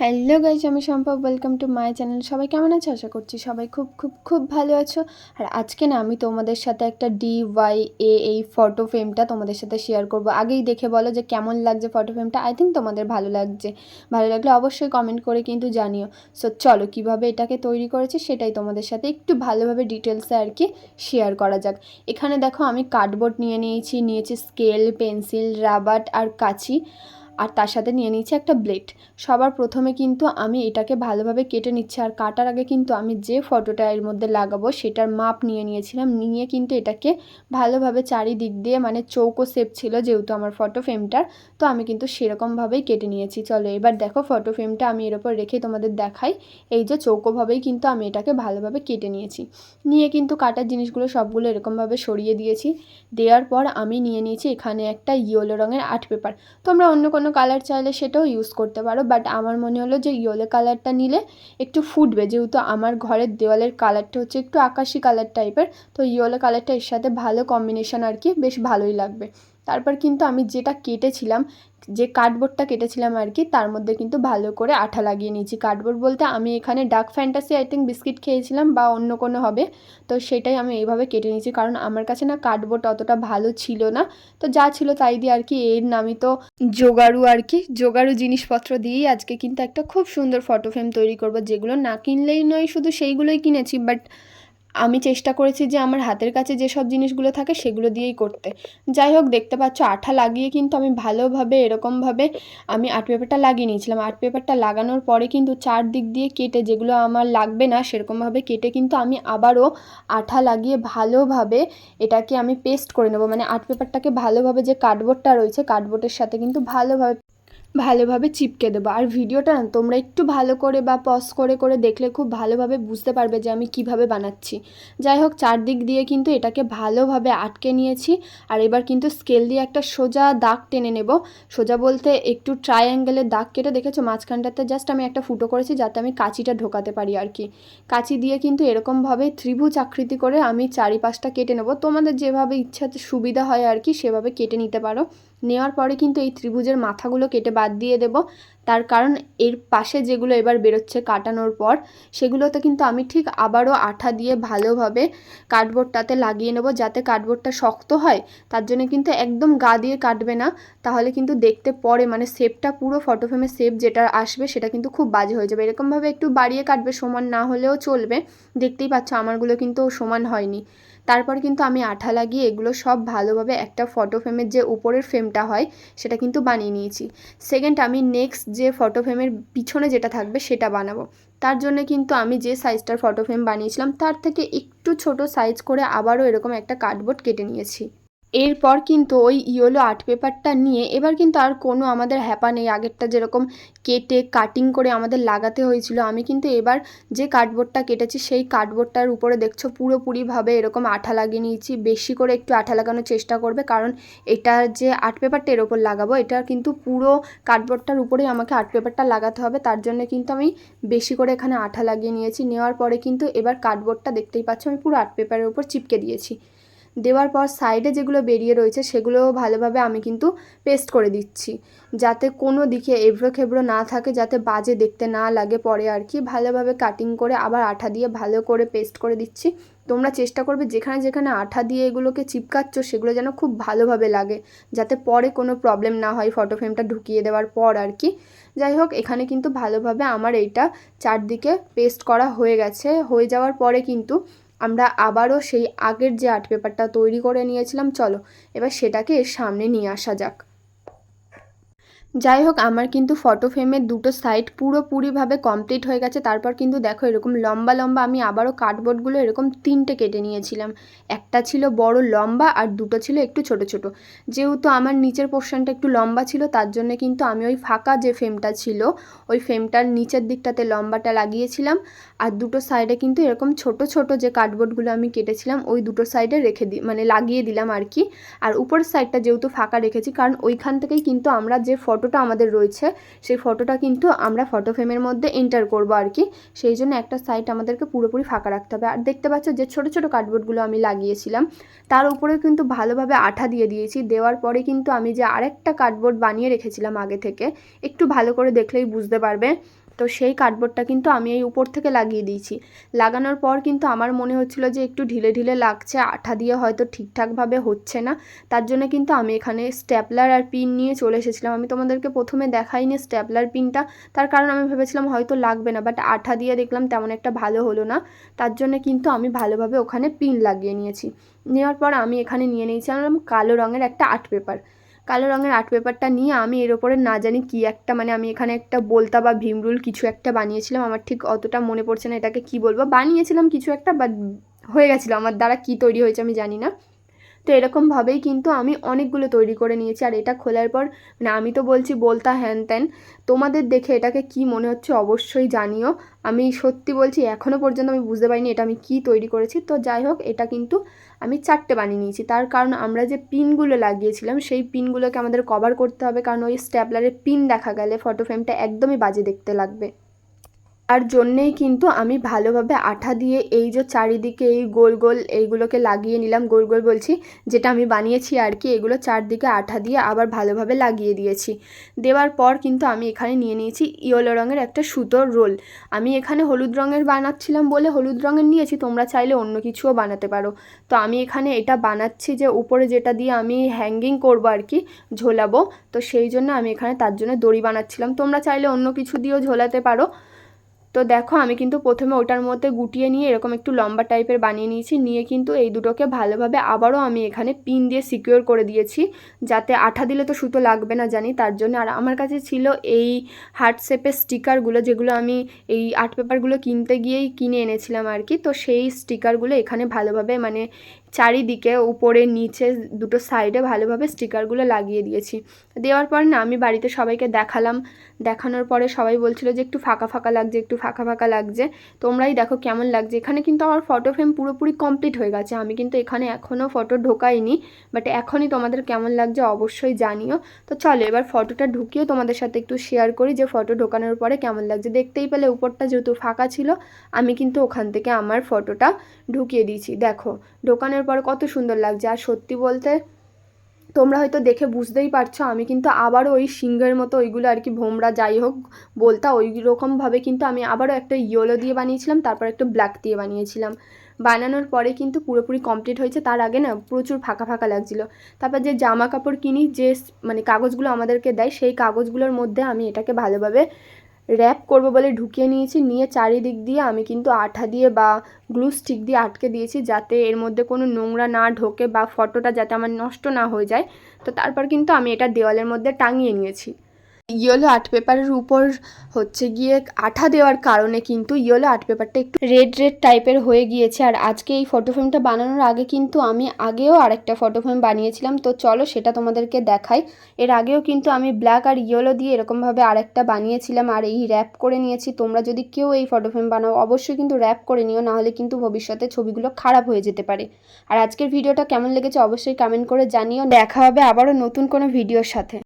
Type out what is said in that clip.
Hello guys আমি সম্ভব welcome to my channel সবাই কেমন আছো? আশা করছি সবাই খুব খুব খুব ভালো আছো। আর আজকে না, আমি তোমাদের সাথে একটা ডি ওয়াই এ এই ফটো ফ্রেমটা তোমাদের সাথে শেয়ার করব। আগেই দেখে বলো যে কেমন লাগছে ফটো ফ্রেমটা আই থিঙ্ক তোমাদের ভালো লাগছে। ভালো লাগলে অবশ্যই কমেন্ট করে কিন্তু জানিও। সো চলো কীভাবে এটাকে তৈরি করেছি সেটাই তোমাদের সাথে একটু ভালোভাবে ডিটেলসে আর কি শেয়ার করা যাক। এখানে দেখো, আমি কার্ডবোর্ড নিয়ে নিয়েছি। নিয়েছি স্কেল পেন্সিল রাবার আর কাঁচি। আর তার সাথে নিয়ে নিচ্ছি একটা ব্লেড। সবার প্রথমে কিন্তু আমি এটাকে ভালোভাবে কেটে নিচ্ছি আর কাটার আগে কিন্তু আমি যে ফটোটা এর মধ্যে লাগাবো সেটার মাপ নিয়ে নিয়েছিলাম। নিয়ে কিন্তু এটাকে ভালোভাবে চারিদিক দিয়ে মানে চৌকো শেপ ছিল যেহেতু আমার ফটো ফ্রেমটার তো আমি কিন্তু সেরকমভাবেই কেটে নিয়েছি। চলো এবার দেখো ফটো ফ্রেমটা আমি এর ওপর রেখে তোমাদের দেখাই। এই যে চৌকোভাবেই কিন্তু আমি এটাকে ভালোভাবে কেটে নিয়েছি। নিয়ে কিন্তু কাটার জিনিসগুলো সবগুলো এরকমভাবে সরিয়ে দিয়েছি। দেওয়ার পর আমি নিয়ে নিয়েছি এখানে একটা ইয়েলো রঙের আর্ট পেপার তোমরা অন্য কোনো কালার চাইলে সেটাও ইউজ করতে পারো বাট আমার মনে হলো যে ইয়েলো কালারটা নিলে একটু ফুটবে। যেহেতু আমার ঘরের দেওয়ালের কালারটা হচ্ছে একটু আকাশি কালার টাইপের তো ইয়েলো কালারটা এর সাথে ভালো কম্বিনেশন আর কি বেশ ভালোই লাগবে। তারপর কিন্তু আমি যেটা কেটেছিলাম, যে কার্ডবোর্ডটা কেটেছিলাম আর কি তার মধ্যে কিন্তু ভালো করে আঠা লাগিয়ে নিয়েছি। কার্ডবোর্ড বলতে আমি এখানে Dark Fantasy I think biscuit খেয়েছিলাম বা অন্য কোনো হবে, তো সেটাই আমি এইভাবে কেটে নিয়েছি। কারণ আমার কাছে না কার্ডবোর্ড অতটা ভালো ছিল না, তো যা ছিল তাই দিয়ে আর কি এর নামই তো জোগাড়ু আর কি জোগাড়ু জিনিসপত্র দিয়েই আজকে কিন্তু একটা খুব সুন্দর ফটো ফ্রেম তৈরি করব, যেগুলো না কিনলেই নয়, শুধু সেইগুলোই কিনেছি বাট আমি চেষ্টা করেছি যে আমার হাতের কাছে যেসব জিনিসগুলো থাকে সেগুলো দিয়েই করতে। যাই হোক, দেখতে পাচ্ছ আঠা লাগিয়ে কিন্তু আমি ভালোভাবে, এরকমভাবে আমি আর্ট পেপারটা লাগিয়ে নিয়েছিলাম। আর্ট পেপারটা লাগানোর পরে কিন্তু চারদিক দিয়ে কেটে যেগুলো আমার লাগবে না, সেরকমভাবে কেটে কিন্তু আমি আবারও আঠা লাগিয়ে ভালোভাবে এটাকে আমি পেস্ট করে নেব। মানে আর্ট পেপারটাকে ভালোভাবে যে কার্ডবোর্ডটা রয়েছে কার্ডবোর্ডের সাথে কিন্তু ভালোভাবে ভালোভাবে চিপকে দেবো। আর ভিডিওটা না, তোমরা একটু ভালো করে বা পজ করে করে দেখলে খুব ভালোভাবে বুঝতে পারবে যে আমি কীভাবে বানাচ্ছি। যাই হোক, চারদিক দিয়ে কিন্তু এটাকে ভালোভাবে আটকে নিয়েছি। আর এবার কিন্তু স্কেল দিয়ে একটা সোজা দাগ টেনে নেব। সোজা বলতে একটু ট্রায়াঙ্গেলের দাগ কেটে দেখেছ? মাঝখানটাতে জাস্ট আমি একটা ফুটো করেছি যাতে আমি কাঁচিটা ঢোকাতে পারি আর কি। কাঁচি দিয়ে কিন্তু এরকমভাবে ত্রিভুজ আকৃতি করে আমি চারিপাশটা কেটে নেব। তোমাদের যেভাবে ইচ্ছাতে সুবিধা হয় আর কি, সেভাবে কেটে নিতে পারো। নেওয়ার পরে কিন্তু এই ত্রিভুজের মাথাগুলো কেটে বাদ দিয়ে দেব। তার কারণ এর পাশে যেগুলো এবার বেরোচ্ছে কাটানোর পর, সেগুলোতে কিন্তু আমি ঠিক আবারও আঠা দিয়ে ভালোভাবে কার্ডবোর্ডটাতে লাগিয়ে নেব যাতে কার্ডবোর্ডটা শক্ত হয়। তার জন্য কিন্তু একদম গা দিয়ে কাটবে না। তাহলে কিন্তু দেখতে পরে মানে শেপটা পুরো ফটো ফ্রেমের শেপ যেটা আসবে, সেটা কিন্তু খুব বাজে হয়ে যাবে। এরকমভাবে একটু বাড়িয়ে কাটবে, সমান না হলেও চলবে। দেখতেই পাচ্ছ, আমারগুলো কিন্তু সমান হয়নি। তারপর কিন্তু আমি আঠা লাগিয়ে এগুলো সব ভালোভাবে একটা ফটো ফ্রেমের যে উপরের ফ্রেমটা হয়, সেটা কিন্তু বানিয়ে নিয়েছি। সেকেন্ড আমি নেক্সট যে ফটো ফ্রেমের পিছনে যেটা থাকবে, সেটা বানাবো। তার জন্য কিন্তু আমি যে সাইজটার ফটো ফ্রেম বানিয়েছিলাম, তার থেকে একটু ছোট সাইজ করে আবারও এরকম একটা কার্ডবোর্ড কেটে নিয়েছি। এরপর কিন্তু ওই ইয়েলো আর্ট পেপারটা নিয়ে এবার কিন্তু আর কোনো আমাদের হ্যাপা নেই। আগেরটা যেরকম কেটে কাটিং করে আমাদের লাগাতে হয়েছিল, আমি কিন্তু এবার যে কার্ডবোর্ডটা কেটেছি সেই কার্ডবোর্ডটার উপরে দেখছ পুরোপুরিভাবে এরকম আঠা লাগিয়ে নিয়েছি। বেশি করে একটু আঠা লাগানোর চেষ্টা করবে, কারণ এটার যে আর্ট পেপারটা এর ওপর লাগাবো, এটা কিন্তু পুরো কার্ডবোর্ডটার উপরেই আমাকে আর্ট পেপারটা লাগাতে হবে। তার জন্য কিন্তু আমি বেশি করে এখানে আঠা লাগিয়ে নিয়েছি। নেওয়ার পরে কিন্তু এবার কার্ডবোর্ডটা দেখতেই পাচ্ছ, আমি পুরো আর্ট পেপারের উপর চিপকে দিয়েছি। দেওয়ার পর সাইডে যেগুলো বেরিয়ে রয়েছে সেগুলো ভালোভাবে আমি কিন্তু পেস্ট করে দিচ্ছি। যাতে কোনো দিকে এবড়ো খেবড়ো না থাকে, যাতে বাজে দেখতে না লাগে পরে আর কি। ভালোভাবে কাটিং করে আবার আঠা দিয়ে ভালো করে পেস্ট করে দিচ্ছি। তোমরা চেষ্টা করবে যেখানে যেখানে আঠা দিয়ে এগুলোকে চিপকাচ্ছ সেগুলো যেন খুব ভালোভাবে লাগে, যাতে পরে কোনো প্রবলেম না হয় ফটো ফ্রেমটা ঢুকিয়ে দেওয়ার পর আর কি। যাই হোক, এখানে কিন্তু ভালোভাবে আমার এইটা চারদিকে পেস্ট করা হয়ে গেছে। হয়ে যাওয়ার পরে কিন্তু আমরা আবারও সেই আগের যে আর্ট পেপারটা তৈরি করে নিয়েছিলাম, চলো এবার সেটাকে সামনে নিয়ে আসা যাক। যাই হোক, আমার কিন্তু ফটো ফ্রেমের দুটো সাইড পুরোপুরিভাবে কমপ্লিট হয়ে গেছে। তারপর কিন্তু দেখো, এরকম লম্বা লম্বা আমি আবারও কার্ডবোর্ডগুলো এরকম তিনটে কেটে নিয়েছিলাম। একটা ছিল বড় লম্বা আর দুটো ছিল একটু ছোট ছোট। যেহেতু আমার নিচের পোর্শনটা একটু লম্বা ছিল, তার জন্য কিন্তু আমি ওই ফাঁকা যে ফ্রেমটা ছিল, ওই ফ্রেমটার নিচের দিকটাতে লম্বাটা লাগিয়েছিলাম। আর দুটো সাইডে কিন্তু এরকম ছোট ছোট যে কার্ডবোর্ডগুলো আমি কেটেছিলাম, ওই দুটো সাইডে রেখে দিই মানে লাগিয়ে দিলাম আর কি। আর উপরের সাইডটা যেহেতু ফাঁকা রেখেছি, কারণ ওইখান থেকেই কিন্তু আমরা যে ফটো ফটোটা আমাদের রয়েছে। সেই ফটোটা কিন্তু আমরা ফটো ফ্রেমের মধ্যে এন্টার করব আর কি। সেই জন্য একটা সাইট আমাদেরকে পুরোপুরি ফাঁকা রাখতে হবে। আর দেখতে পাচ্ছ যে ছোটো ছোটো কার্ডবোর্ডগুলো আমি লাগিয়েছিলাম। তার উপরেও কিন্তু ভালোভাবে আঠা দিয়ে দিয়েছি। দেওয়ার পরে কিন্তু আমি যে আরেকটা কার্ডবোর্ড বানিয়ে রেখেছিলাম আগে থেকে, একটু ভালো করে দেখলেই বুঝতে পারবে। তো সেই কার্ডবোর্ডটা কিন্তু আমি এই উপর থেকে লাগিয়ে দিয়েছি। লাগানোর পর কিন্তু আমার মনে হচ্ছিল যে একটু ঢিলে ঢিলে লাগছে, আঠা দিয়ে হয়তো ঠিকঠাকভাবে হচ্ছে না। তার জন্য কিন্তু আমি এখানে স্ট্যাপলার আর পিন নিয়ে চলে এসেছিলাম। আমি তোমাদেরকে প্রথমে দেখাইনি স্ট্যাপলার পিনটা তার কারণ আমি ভেবেছিলাম হয়তো লাগবে না বাট আঠা দিয়ে দেখলাম তেমন একটা ভালো হলো না। তার জন্য কিন্তু আমি ভালোভাবে ওখানে পিন লাগিয়ে নিয়েছি। নেওয়ার পর আমি এখানে নিয়ে নিয়েছিলাম কালো রঙের একটা আর্ট পেপার। কালো রঙের আর্ট পেপারটা নিয়ে আমি এর ওপরে না জানি কি একটা মানে আমি এখানে একটা বলতা বা ভীমরুল কিছু একটা বানিয়েছিলাম। আমার ঠিক অতটা মনে পড়ছে না এটাকে কি বলব। বানিয়েছিলাম কিছু একটা বাট হয়ে গেছিল। আমার দ্বারা কি তৈরি হয়েছে আমি জানি না। তো এরকমভাবেই কিন্তু আমি অনেকগুলো তৈরি করে নিয়েছি। আর এটা খোলার পর মানে আমি তো বলছি, বলতা হ্যান ত্যান। তোমাদের দেখে এটাকে কি মনে হচ্ছে অবশ্যই জানিও। আমি সত্যি বলছি এখনও পর্যন্ত আমি বুঝতে পারিনি এটা আমি কি তৈরি করেছি। তো যাই হোক, এটা কিন্তু আমি চারটে বানিয়ে নিয়েছি। তার কারণ আমরা যে পিনগুলো লাগিয়েছিলাম, সেই পিনগুলোকে আমাদের কভার করতে হবে। কারণ ওই স্ট্যাপলারের পিন দেখা গেলে ফটো ফ্রেমটা একদমই বাজে দেখতে লাগবে। তার জন্যেই কিন্তু আমি ভালোভাবে আঠা দিয়ে এই যে চারিদিকে এই গোল গোল এইগুলোকে লাগিয়ে নিলাম, গোল গোল বলছি, যেটা আমি বানিয়েছি আর কি, এগুলো চারদিকে আঠা দিয়ে আবার ভালোভাবে লাগিয়ে দিয়েছি। দেওয়ার পর কিন্তু আমি এখানে নিয়ে নিয়েছি ইয়েলো রঙের একটা সুতোর রোল। আমি এখানে হলুদ রঙের বানাচ্ছিলাম বলে হলুদ রঙের নিয়েছি, তোমরা চাইলে অন্য কিছুও বানাতে পারো। তো আমি এখানে এটা বানাচ্ছি যে উপরে যেটা দিয়ে আমি হ্যাঙ্গিং করব আর কি, ঝোলাবো। তো সেই জন্য আমি এখানে তার জন্য দড়ি বানাচ্ছিলাম। তোমরা চাইলে অন্য কিছু দিয়েও ঝোলাতে পারো। তো দেখো, আমি কিন্তু প্রথমে ওটার মধ্যে গুটিয়ে নিয়ে এরকম একটু লম্বা টাইপের বানিয়ে নিয়েছি। নিয়ে কিন্তু এই দুটোকে ভালোভাবে আবারও আমি এখানে পিন দিয়ে সিকিওর করে দিয়েছি। যাতে আঠা দিলে তো সুতো লাগবে না জানি, তার জন্য। আর আমার কাছে ছিল এই হার্ট শেপের স্টিকারগুলো যেগুলো আমি এই আর্ট পেপারগুলো কিনতে গিয়েই কিনে এনেছিলাম আর কি। তো সেই স্টিকারগুলো এখানে ভালোভাবে মানে চারিদিকে, উপরে, নিচে দুটো সাইডে ভালোভাবে স্টিকারগুলো লাগিয়ে দিয়েছি। দেওয়ার পর না আমি বাড়িতে সবাইকে দেখালাম। দেখানোর পরে সবাই বলছিল যে একটু ফাঁকা ফাঁকা লাগছে, একটু ফাঁকা ফাঁকা লাগছে। তোমরাই দেখো কেমন লাগছে। এখানে কিন্তু আমার ফটো ফ্রেম পুরোপুরি কমপ্লিট হয়ে গেছে। আমি কিন্তু এখানে এখনও ফটো ঢোকাইনি বাট এখনই তোমাদের কেমন লাগছে অবশ্যই জানিও। তো চলো এবার ফটোটা ঢুকিয়ে তোমাদের সাথে একটু শেয়ার করি যে ফটো ঢোকানোর পরে কেমন লাগছে। দেখতেই পেলে উপরটা যেহেতু ফাঁকা ছিল, আমি কিন্তু ওখান থেকে আমার ফটোটা ঢুকিয়ে দিয়েছি। দেখো, ঢোকানোর পরে কত সুন্দর লাগছে। আর সত্যি বলতে তোমরা হয়তো দেখে বুঝতেই পারছ, আমি কিন্তু আবারও ওই সিংহের মতো ওইগুলো আর কি ভোমরা যাই হোক বলতা ওই রকমভাবে কিন্তু আমি আবারও একটা ইয়েলো দিয়ে বানিয়েছিলাম, তারপর একটা ব্ল্যাক দিয়ে বানিয়েছিলাম। বানানোর পরে কিন্তু পুরোপুরি কমপ্লিট হয়েছে, তার আগে না প্রচুর ফাঁকা ফাঁকা লাগছিল। তারপর যে জামা কাপড় কিনি, যে মানে কাগজগুলো আমাদেরকে দেয়, সেই কাগজগুলোর মধ্যে আমি এটাকে ভালোভাবে র্যাপ করব বলে ঢুকিয়ে নিয়েছি। নিয়ে চারিদিক দিয়ে আমি কিন্তু আঠা দিয়ে বা গ্লু স্টিক দিয়ে আটকে দিয়েছি যাতে এর মধ্যে কোনো নোংরা না ঢোকে বা ফটোটা যাতে আমার নষ্ট না হয়ে যায়। তো তারপর কিন্তু আমি এটা দেওয়ালের মধ্যে টাঙিয়ে নিয়েছি। ইয়েলো আর্ট পেপারের উপর হচ্ছে গিয়ে আঠা দেওয়ার কারণে কিন্তু ইয়েলো আর্ট পেপারটা একটু রেড রেড টাইপের হয়ে গিয়েছে। আর আজকে এই ফটো ফ্রেমটা বানানোর আগে কিন্তু আমি আগেও আরেকটা ফটো ফ্রেম বানিয়েছিলাম। তো চলো সেটা তোমাদেরকে দেখাই। এর আগেও কিন্তু আমি ব্ল্যাক আর ইয়েলো দিয়ে এরকমভাবে আরেকটা বানিয়েছিলাম আর এই র্যাপ করে নিয়েছি। তোমরা যদি কেউ এই ফটো ফ্রেম বানাও, অবশ্যই কিন্তু র্যাপ করে নিও, নাহলে কিন্তু ভবিষ্যতে ছবিগুলো খারাপ হয়ে যেতে পারে। আর আজকের ভিডিওটা কেমন লেগেছে অবশ্যই কমেন্ট করে জানিও। দেখা হবে আবারও নতুন কোনো ভিডিওর সাথে।